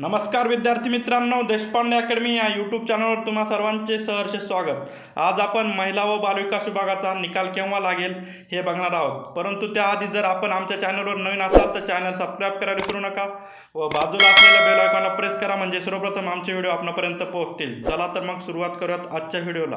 नमस्कार विद्यार्थी मित्रांनो देशपांडे अकॅडमी या यूट्यूब चॅनलवर तुम्हा सर्वांचे सहर्ष स्वागत. आज आपण महिला व बालविकास विभागाचा निकाल केव्हा लागेल हे बघणार आहोत. परंतु त्याआधी जर आपण आमच्या चॅनलवर नवीन असाल तर चॅनल सबस्क्राईब करायला विसरू नका व बाजूला असलेल्या बेल आयकॉनला प्रेस करा म्हणजे सर्वप्रथम आमचे व्हिडिओ आपणापर्यंत पोहोचतील. चला तर मग सुरुवात करूयात आजच्या व्हिडिओला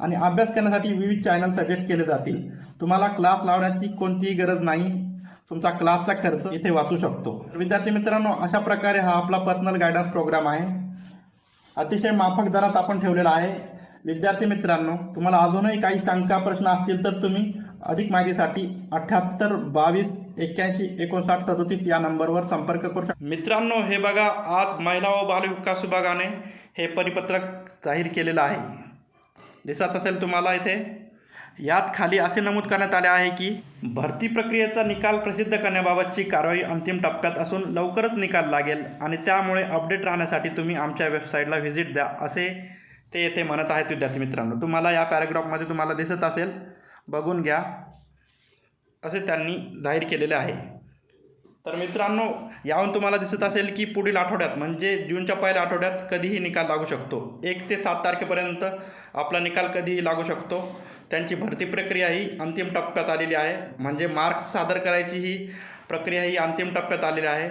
आणि अभ्यास करण्यासाठी विविध चॅनल सजेस्ट केले जातील. तुम्हाला क्लास लावण्याची कोणतीही गरज नाही. तुमचा क्लासचा खर्च इथे वाचू शकतो. विद्यार्थी मित्रांनो अशा प्रकारे हा आपला पर्सनल गायडन्स प्रोग्राम आहे. अतिशय माफक दरात आपण ठेवलेला आहे. विद्यार्थी मित्रांनो तुम्हाला अजूनही काही शंका प्रश्न असतील तर तुम्ही अधिक माहितीसाठी अठ्याहत्तर बावीस एक्क्याऐंशी एकोणसाठ सदोतीस या नंबरवर संपर्क करू शकता मित्रांनो हे बघा आज महिला व बालविकास विभागाने हे परिपत्रक जाहीर केलेलं आहे. दिसत असेल तुम्हाला इथे? यात खाली असे नमूद करण्यात आले आहे की भरती प्रक्रियेचा निकाल प्रसिद्ध करण्याबाबतची कारवाई अंतिम टप्प्यात असून लवकरच निकाल लागेल आणि त्यामुळे अपडेट राहण्यासाठी तुम्ही आमच्या वेबसाईटला व्हिजिट द्या असे ते येथे म्हणत आहेत विद्यार्थी मित्रांनो. तुम्हाला या पॅराग्राफमध्ये तुम्हाला दिसत असेल बघून घ्या असे त्यांनी जाहीर केलेले आहे. तर मित्रांनो याहून तुम्हाला दिसत असेल की पुढील आठवड्यात म्हणजे जूनच्या पहिल्या आठवड्यात कधीही निकाल लागू शकतो. एक ते सात तारखेपर्यंत आपला निकाल कधीही लागू शकतो. त्यांची भरती प्रक्रिया ही अंतिम टप्प्यात आलेली आहे. म्हणजे मार्क्स सादर करायची ही प्रक्रिया ही अंतिम टप्प्यात आलेली आहे.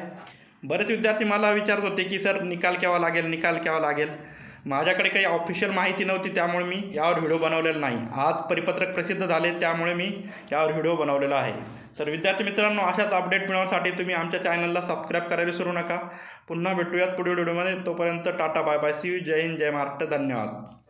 बरेच विद्यार्थी मला विचारत होते की सर निकाल केव्हा लागेल? निकाल केव्हा लागेल? माझ्याकडे काही ऑफिशियल माहिती नव्हती त्यामुळे मी यावर व्हिडिओ बनवलेला नाही. आज परिपत्रक प्रसिद्ध झाले त्यामुळे मी यावर व्हिडिओ बनवलेला आहे. तर विद्यार्थी मित्रांनो अशाच अपडेट मिळवण्यासाठी तुम्ही आमच्या चॅनलला सबस्क्राईब करायला विसरू नका. पुन्हा भेटूयात पुढील व्हिडिओमध्ये तोपर्यंत tata bye bye see you जय हिंद जय महाराष्ट्र. धन्यवाद.